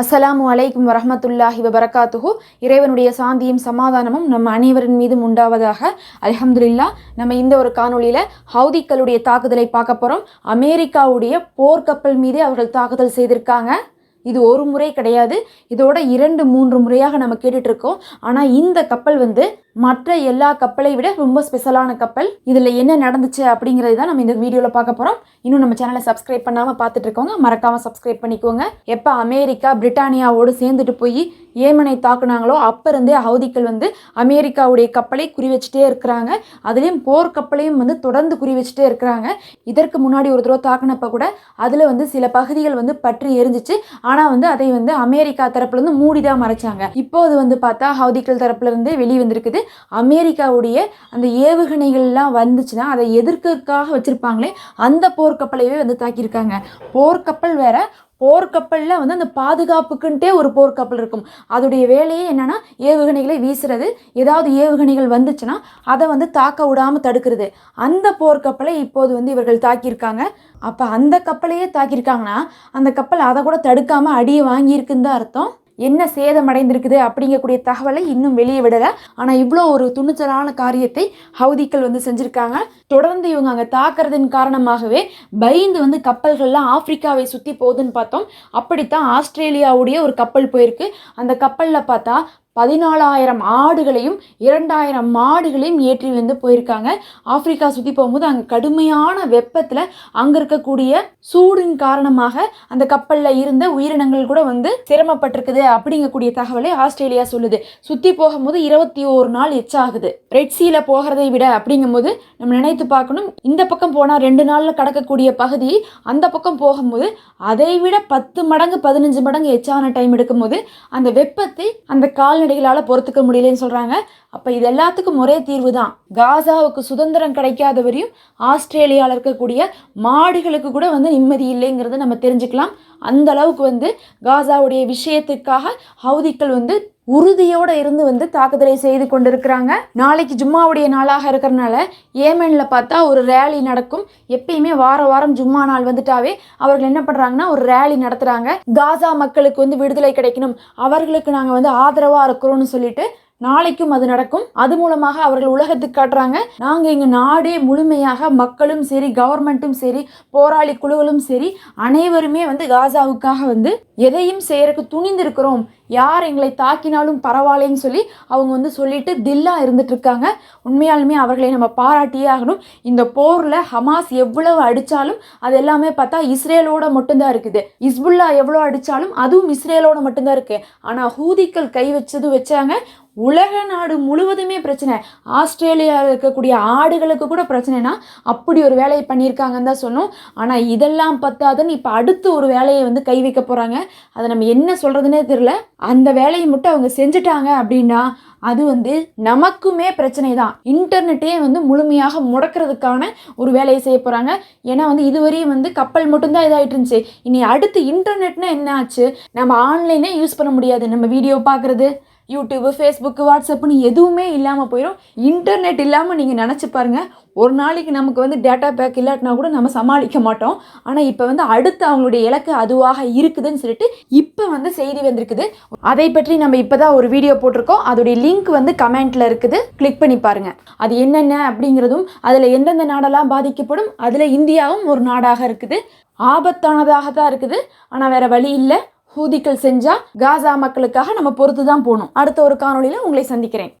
அஸ்லாம் அலைக்கும் வரமத்துல்லாஹி வபரகாத்துஹு. இறைவனுடைய சாந்தியும் சமாதானமும் நம்ம அனைவரின் மீதும் உண்டாவதாக. அலஹம்துல்லா நம்ம இந்த ஒரு காணொளியில் ஹவுதிக்களுடைய தாக்குதலை பார்க்க போகிறோம் அமெரிக்காவுடைய போர்க்கப்பல் மீது அவர்கள் தாக்குதல் செய்திருக்காங்க. இது ஒரு முறை கிடையாது. இதோட இரண்டு மூன்று முறையாக நம்ம கேட்டுட்ருக்கோம் ஆனால் இந்த கப்பல் வந்து மற்ற எல்லா கப்பலை விட ரொம்ப ஸ்பெஷலான கப்பல். இதில் என்ன நடந்துச்சு அப்படிங்கிறது தான் நம்ம இந்த வீடியோவில் பார்க்க போகிறோம் இன்னும் நம்ம சேனலை சப்ஸ்கிரைப் பண்ணாமல் பார்த்துட்டு இருக்கோங்க மறக்காமல் சப்ஸ்கிரைப் பண்ணிக்கோங்க. எப்போ அமெரிக்கா பிரிட்டானியாவோடு சேர்ந்துட்டு போய் ஏமனை தாக்குனாங்களோ அப்போ இருந்தே ஹவுதிக்கள் வந்து அமெரிக்காவுடைய கப்பலை குறி வச்சுட்டே இருக்கிறாங்க. அதுலேயும் போர் கப்பலையும் வந்து தொடர்ந்து குறி வச்சுட்டே இருக்கிறாங்க. இதற்கு முன்னாடி ஒரு தடவை தாக்குனப்போ கூட அதில் வந்து சில பகுதிகள் வந்து பற்றி எரிஞ்சிச்சு. ஆனால் வந்து அதை வந்து அமெரிக்கா தரப்புலேருந்து மூடி தான் மறைச்சாங்க. இப்போ அது வந்து பார்த்தா ஹவுதிக்கள் தரப்புலேருந்து வெளியே வந்திருக்குது அமெரிக்காவுடைய அந்த ஏவுகணைகள்லாம் வந்துச்சுன்னா அதை எதிர்க்கிறதுக்காக வச்சுருப்பாங்களே அந்த போர்க்கப்பலையே வந்து தாக்கியிருக்காங்க. போர்க்கப்பல் வேற போர்க்கப்பலில் வந்து அந்த பாதுகாப்புக்குன்ட்டே ஒரு போர்க்கப்பல் இருக்கும். அதோடைய வேலையே என்னென்னா ஏவுகணைகளை வீசுறது. ஏதாவது ஏவுகணைகள் வந்துச்சுன்னா அதை வந்து தாக்க விடாமல் தடுக்கிறது. அந்த போர்க்கப்பலை இப்போது வந்து இவர்கள் தாக்கியிருக்காங்க. அப்போ அந்த கப்பலையே தாக்கியிருக்காங்கன்னா அந்த கப்பல் அதை கூட தடுக்காமல் அடியை வாங்கியிருக்குன்னு தான் அர்த்தம். என்ன சேதமடைந்திருக்குது அப்படிங்கக்கூடிய தகவலை இன்னும் வெளியே விடலை. ஆனால் இவ்வளோ ஒரு துணிச்சலான காரியத்தை ஹவுதிக்கள் வந்து செஞ்சுருக்காங்க. தொடர்ந்து இவங்க அங்கே தாக்குறதின் காரணமாகவே பயந்து வந்து கப்பல்கள்லாம் ஆப்பிரிக்காவை சுற்றி போகுதுன்னு பார்த்தோம். அப்படித்தான் ஆஸ்திரேலியாவுடைய ஒரு கப்பல் போயிருக்கு. அந்த கப்பலில் பார்த்தா பதினாலாயிரம் ஆடுகளையும் இரண்டாயிரம் மாடுகளையும் ஏற்றி வந்து போயிருக்காங்க. ஆப்பிரிக்கா சுற்றி போகும்போது அங்கே கடுமையான வெப்பத்தில் அங்கே இருக்கக்கூடிய சூடின் காரணமாக அந்த கப்பலில் இருந்த உயிரினங்கள் கூட வந்து சிரமப்பட்டிருக்குது அப்படிங்கக்கூடிய தகவலை ஆஸ்திரேலியா சொல்லுது. சுற்றி போகும்போது இருபத்தி ஓரு நாள் எச்சாகுது. ரெட் சீல போகிறதை விட அப்படிங்கும்போது நம்ம நினைத்து பார்க்கணும் இந்த பக்கம் போனால் ரெண்டு நாளில் கடக்கக்கூடிய பகுதி அந்த பக்கம் போகும்போது அதை விட பத்து மடங்கு பதினஞ்சு மடங்கு எச்சான டைம் எடுக்கும்போது அந்த வெப்பத்தை அந்த கால்நடைகளால் பொறுத்துக்க முடியலன்னு சொல்கிறாங்க அப்போ இது எல்லாத்துக்கும் ஒரே தீர்வு தான் காசாவுக்கு சுதந்திரம் கிடைக்காத வரையும் ஆஸ்திரேலியாவில் இருக்கக்கூடிய மாடுகளுக்கு கூட வந்து நிம்மதி இல்லைங்கிறத நம்ம தெரிஞ்சுக்கலாம். அந்த அளவுக்கு வந்து காசாவுடைய விஷயத்துக்காக ஹவுதிக்கள் வந்து உறுதியோடு இருந்து வந்து தாக்குதலை செய்து கொண்டிருக்கிறாங்க. நாளைக்கு ஜும்மாவுடைய நாளாக இருக்கிறனால ஏமனில் பார்த்தா ஒரு ரேலி நடக்கும். எப்பயுமே வார வாரம் ஜும்மா நாள் வந்துட்டாவே அவர்கள் என்ன பண்ணுறாங்கன்னா ஒரு ரேலி நடத்துகிறாங்க காசா மக்களுக்கு வந்து விடுதலை கிடைக்கணும். அவர்களுக்கு நாங்கள் வந்து ஆதரவாக இருக்கிறோம்னு சொல்லிட்டு நாளைக்கும் அது நடக்கும். அது மூலமாக அவர்கள் உலகத்துக்கு காட்டுறாங்க. நாங்கள் எங்கள் நாடே முழுமையாக மக்களும் சரி கவர்மெண்ட்டும் சரி போராளி குழுக்களும் சரி அனைவருமே வந்து காசாவுக்காக வந்து எதையும் செய்யறதுக்கு துணிந்திருக்கிறோம். யார் எங்களை தாக்கினாலும் பரவாயில்லைன்னு சொல்லி அவங்க வந்து சொல்லிட்டு தில்லா இருந்துட்டுருக்காங்க. உண்மையாலுமே அவர்களை நம்ம பாராட்டியே ஆகணும். இந்த போரில் ஹமாஸ் எவ்வளவு அடித்தாலும் அது எல்லாமே பார்த்தா இஸ்ரேலோட மட்டும்தான் இருக்குது. இஸ்புல்லா எவ்வளோ அடித்தாலும் அதுவும் இஸ்ரேலோட மட்டும்தான் இருக்குது ஆனால் ஹூதிக்கள் கை வச்சது வச்சாங்க. உலக நாடு முழுவதுமே பிரச்சனை. ஆஸ்திரேலியாவில் இருக்கக்கூடிய ஆடுகளுக்கு கூட பிரச்சனைனா அப்படி ஒரு வேலையை பண்ணியிருக்காங்கன்னு தான் சொன்னோம் ஆனால் இதெல்லாம் பத்தாதுன்னு இப்போ அடுத்து ஒரு வேலையை வந்து கை வைக்க போகிறாங்க அதை நம்ம என்ன சொல்கிறதுனே தெரில அந்த வேலையை மட்டும் அவங்க செஞ்சுட்டாங்க அப்படின்னா அது வந்து நமக்குமே பிரச்சனை தான் இன்டர்நெட்டே வந்து முழுமையாக முடக்கிறதுக்கான ஒரு வேலையை செய்ய போகிறாங்க ஏன்னா வந்து இதுவரையும் வந்து கப்பல் மட்டும்தான் இதாகிட்டு இருந்துச்சு. இனி அடுத்து இன்டர்நெட்னா என்ன ஆச்சு? நம்ம ஆன்லைனே யூஸ் பண்ண முடியாது. நம்ம வீடியோ பார்க்குறது. யூடியூப்பு ஃபேஸ்புக்கு வாட்ஸ்அப்னு எதுவுமே இல்லாமல் போயிடும் இன்டர்நெட் இல்லாமல் நீங்கள் நினச்சி பாருங்கள் ஒரு நாளைக்கு நமக்கு வந்து டேட்டா பேக் இல்லாட்டினா கூட நம்ம சமாளிக்க மாட்டோம். ஆனால் இப்போ வந்து அடுத்து அவங்களுடைய இலக்கு அதுவாக இருக்குதுன்னு சொல்லிட்டு இப்போ வந்து செய்தி வந்திருக்குது. அதை பற்றி நம்ம இப்போ தான் ஒரு வீடியோ போட்டிருக்கோம். அதோடைய லிங்க் வந்து கமெண்ட்டில் இருக்குது. கிளிக் பண்ணி பாருங்கள் அது என்னென்ன அப்படிங்கிறதும் அதில் எந்தெந்த நாடெல்லாம் பாதிக்கப்படும் அதில் இந்தியாவும் ஒரு நாடாக இருக்குது. ஆபத்தானதாக தான் இருக்குது. ஆனால் வேறு வழி இல்லை. ஹூதிக்கள் செஞ்சா காசா மக்களுக்காக நம்ம பொறுத்து தான் போகணும். அடுத்த ஒரு காணொளியில் உங்களை சந்திக்கிறேன்.